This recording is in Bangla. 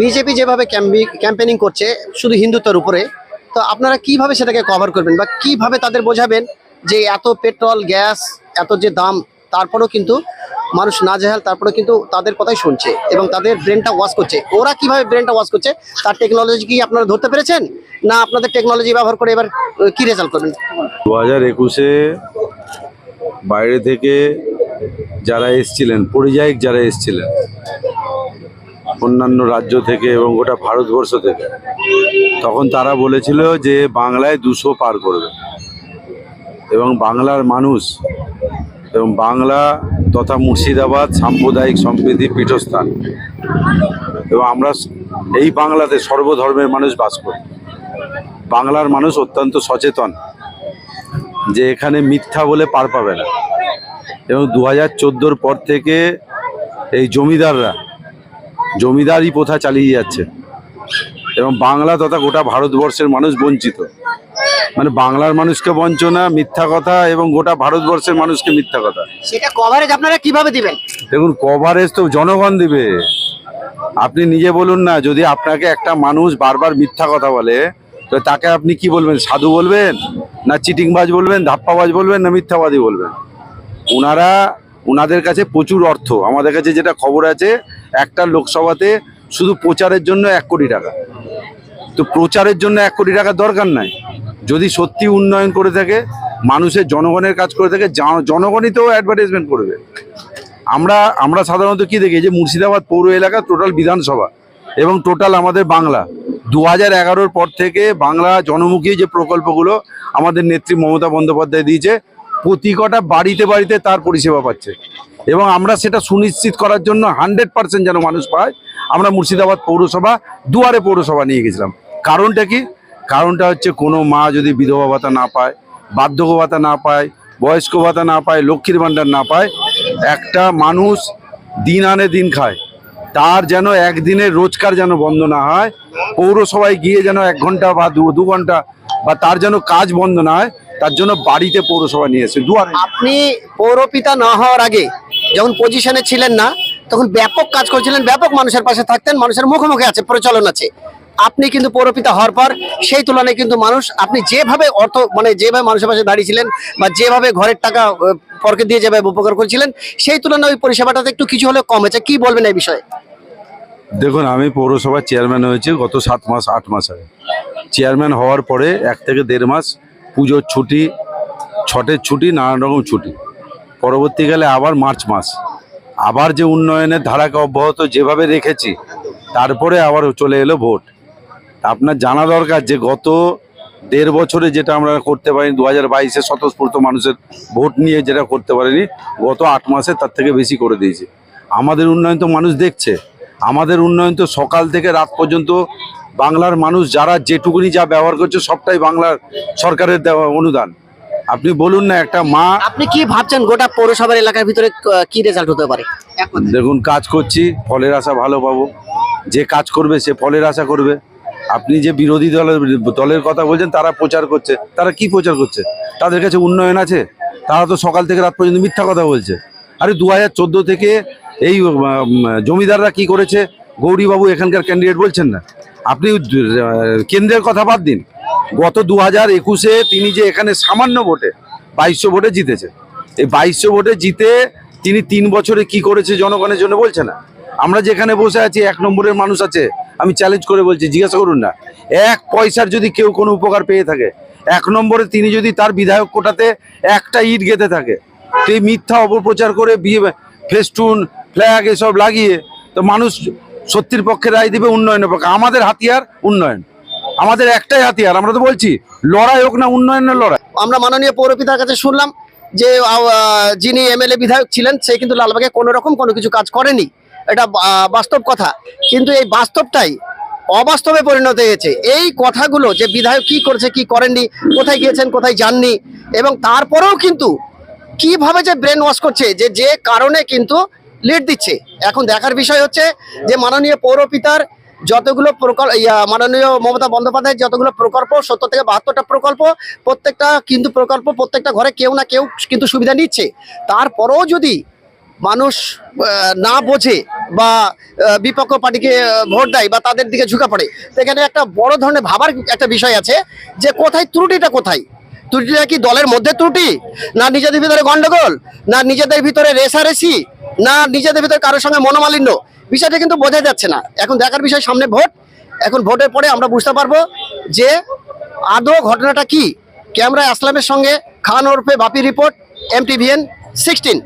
বিজেপি যেভাবে ক্যাম্পেনিং করছে শুধু হিন্দুত্বের উপরে, তো আপনারা কীভাবে সেটাকে কভার করবেন বা কীভাবে তাদের বোঝাবেন যে এত পেট্রোল, গ্যাস, এত যে দাম, তারপরেও কিন্তু মানুষ না জেহাল তারপরে কিন্তু তাদের কথাই শুনছে এবং তাদের ব্রেনটা ওয়াশ করছে। ওরা কীভাবে ব্রেনটা ওয়াশ করছে, তার টেকনোলজি কি আপনারা ধরতে পেরেছেন? না আপনাদের টেকনোলজি ব্যবহার করে এবার কি রেজাল্ট করবেন? দু হাজার একুশে বাইরে থেকে যারা এসছিলেন, পরিযায়িক যারা এসছিলেন অন্যান্য রাজ্য থেকে এবং গোটা ভারতবর্ষ থেকে, তখন তারা বলেছিল যে বাংলায় দুশো পার করবে। এবং বাংলার মানুষ এবং বাংলা তথা মুর্শিদাবাদ সাম্প্রদায়িক সম্প্রীতি পীঠস্থান। এবং আমরা এই বাংলাতে সর্বধর্মের মানুষ বাস করি। বাংলার মানুষ অত্যন্ত সচেতন যে এখানে মিথ্যা বলে পার পাবে না। এবং দু হাজার পর থেকে এই জমিদাররা জমিদারি প্রথা চালিয়ে যাচ্ছে। এবং বাংলা তথা গোটা ভারতবর্ষের মানুষ বঞ্চিত। মানে বাংলার মানুষকে বঞ্চনা মিথ্যা কথা এবং গোটা ভারতবর্ষের মানুষকে মিথ্যা কথা। সেটা কভারেজ আপনারা কীভাবে দিবেন? দেখুন কভারেজ তো জনগণ দিবে। আপনি নিজে বলুন না যদি আপনাকে একটা মানুষ বারবার মিথ্যা কথা বলে তো তাকে আপনি কি বলবেন? সাধু বলবেন? না চিটিংবাজ বলবেন? ধাপ্পাবাজ বলবেন? না মিথ্যাবাদী বলবেন? ওনারা ওনাদের কাছে প্রচুর অর্থ। আমাদের কাছে যেটা খবর আছে একটা লোকসভাতে শুধু প্রচারের জন্য এক কোটি টাকা। তো প্রচারের জন্য এক কোটি টাকার দরকার নাই। যদি সত্যি উন্নয়ন করে থাকে, মানুষের জনগণের কাজ করে থাকে, জন- জনগণই তো অ্যাডভার্টাইজমেন্ট করবে। আমরা আমরা সাধারণত কি দেখি যে মুর্শিদাবাদ পৌর এলাকা টোটাল বিধানসভা এবং টোটাল আমাদের বাংলা। দু হাজার পর থেকে বাংলা জনমুখী যে প্রকল্পগুলো আমাদের নেত্রী মমতা বন্দ্যোপাধ্যায় দিয়েছে, প্রতি কটা বাড়িতে বাড়িতে তার পরিষেবা পাচ্ছে। এবং আমরা সেটা সুনিশ্চিত করার জন্য হান্ড্রেড পার্সেন্ট যেন মানুষ পায়, আমরা মুর্শিদাবাদ পৌরসভা দুয়ারে পৌরসভা নিয়ে গেছিলাম। কারণটা কি? কারণটা হচ্ছে কোনো মা যদি বিধবা ভাতা না পায়, বার্ধক্য ভাতা না পায়, বয়স্ক ভাতা না পায়, লক্ষ্মীর ভাণ্ডার না পায়, একটা মানুষ দিন আনে দিন খায়। তার যেন একদিনের রোজগার যেন বন্ধ না হয়, পৌরসভায় গিয়ে যেন এক ঘণ্টা বা দু ঘণ্টা বা তার যেন কাজ বন্ধ না হয় তার জন্য বাড়িতে পৌরসভা নিয়ে এসে দুয়ারে আপনি পৌরপিতা না হওয়ার আগে যখন পজিশনে ছিলেন না তখন ব্যাপক কাজ করছিলেন ব্যাপক মানুষের পাশে থাকতেন মানুষের মুখোমুখি আছে প্রচলন আছে। আপনি কিন্তু পৌরপিতা হওয়ার পর সেই তুলনায় কিন্তু মানুষ আপনি যেভাবে অর্থ মানে যেভাবে মানুষের পাশে দাঁড়িয়েছিলেন বা যেভাবে ঘরের টাকা পরকে দিয়ে যেভাবে উপকার করেছিলেন সেই তুলনায় ওই পরিষেবাটাতে একটু কিছু কম হয়েছে। কি বলবেন এই বিষয়ে? দেখুন আমি পৌরসভার চেয়ারম্যান হয়েছি গত সাত মাস আট মাস আগে। চেয়ারম্যান হওয়ার পরে এক থেকে দেড় মাস পুজোর ছুটি, ছটের ছুটি, নানান রকম ছুটি। পরবর্তীকালে আবার মার্চ মাস। আবার যে উন্নয়নের ধারাকে অব্যাহত যেভাবে রেখেছি, তারপরে আবার চলে এলো ভোট। আপনার জানা দরকার যে গত দেড় বছরে যেটা আমরা করতে পারিনি দু হাজার বাইশে স্বতঃস্ফূর্ত মানুষের ভোট নিয়ে যেটা করতে পারিনি, গত আট মাসে তার থেকে বেশি করে দিয়েছি। আমাদের উন্নয়ন তো মানুষ দেখছে। আমাদের উন্নয়ন তো সকাল থেকে রাত পর্যন্ত বাংলার মানুষ যারা যেটুকুনি যা ব্যবহার করছে সবটাই বাংলার সরকারের দেওয়া অনুদান। আপনি বলুন না একটা মা আপনি কি ভাবছেন গোটা পৌরসভার এলাকার ভিতরে কি রেজাল্ট হতে পারে? দেখুন কাজ করছি ফলের আশা ভালো পাবো। যে কাজ করবে সে ফলের আশা করবে। আপনি যে বিরোধী দলের দলের কথা বলছেন তারা প্রচার করছে। তারা কি প্রচার করছে? তাদের কাছে উন্নয়ন আছে? তারা তো সকাল থেকে রাত পর্যন্ত মিথ্যা কথা বলছে। আরে দু হাজার চোদ্দ থেকে এই জমিদাররা কি করেছে? গৌরীবাবু এখানকার ক্যান্ডিডেট বলছেন না। আপনি কেন্দ্রের কথা বাদ দিন। গত দু হাজার একুশে তিনি যে এখানে সামান্য ভোটে, বাইশশো ভোটে জিতেছে। এই বাইশশো ভোটে জিতে তিনি তিন বছরে কি করেছে জনগণের জন্য বলছে না। আমরা যেখানে বসে আছি, এক নম্বরের মানুষ আছে। আমি চ্যালেঞ্জ করে বলছি, জিজ্ঞাসা করুন না। এক পয়সার যদি কেউ কোনো উপকার পেয়ে থাকে, এক নম্বরে তিনি যদি তার বিধায়ক কোটাতে একটা ইট গেঁথে থাকে, তো এই মিথ্যা অপপ্রচার করে বিয়ে, ফেস্টুন, ফ্ল্যাগ এসব লাগিয়ে, তো মানুষ সত্যির পক্ষে রায় দিবে উন্নয়নের পক্ষে। আমাদের হাতিয়ার উন্নয়ন। আমাদের একটাই হাতিয়ার, আমরা তো বলছি, লড়াই হোক না উন্নয়নের লড়াই। আমরা মাননীয় পৌরপিতার কাছে শুনলাম যে যিনি এমএলএ বিধায়ক ছিলেন, সে কিন্তু লালবাগে কোনো রকম কোনো কিছু কাজ করেনি। এটা বাস্তব কথা। কিন্তু এই বাস্তবটাই অবাস্তবে পরিণত হয়েছে। এই কথাগুলো যে বিধায়ক কি করেছে, কি করেননি, কোথায় গিয়েছেন, কোথায় যাননি, এবং তারপরেও কিন্তু কীভাবে যে ব্রেন ওয়াশ করছে, যে যে কারণে কিন্তু লিড দিচ্ছে। এখন দেখার বিষয় হচ্ছে যে মাননীয় পৌরপিতার যতগুলো প্রকল্প মাননীয় মমতা বন্দ্যোপাধ্যায়ের যতগুলো প্রকল্প, সত্তর থেকে বাহাত্তরটা প্রকল্প, প্রত্যেকটা কিন্তু প্রকল্প, প্রত্যেকটা ঘরে কেউ না কেউ কিন্তু সুবিধা নিচ্ছে। তারপরেও যদি মানুষ না বোঝে বা বিপক্ষ পার্টিকে ভোট দেয় বা তাদের দিকে ঝুঁকে পড়ে তো এখানে একটা বড় ধরনের ভাবার একটা বিষয় আছে যে কোথায় ত্রুটিটা কোথায়? ত্রুটিটা কি দলের মধ্যে ত্রুটি? না নিজেদের ভিতরে গন্ডগোল? না নিজেদের ভিতরে রেসারেসি না, নিজেদের ভিতরে কারোর সঙ্গে মনোমালিন্য। বিষয়টা কিন্তু বোঝা যাচ্ছে না। এখন দেখার বিষয় সামনে ভোট। এখন ভোটের পরে আমরা বুঝতে পারব যে আদৌ ঘটনাটা কি। ক্যামেরায় আসলামের সঙ্গে খান ওরফে Bapi report M TVN sixteen.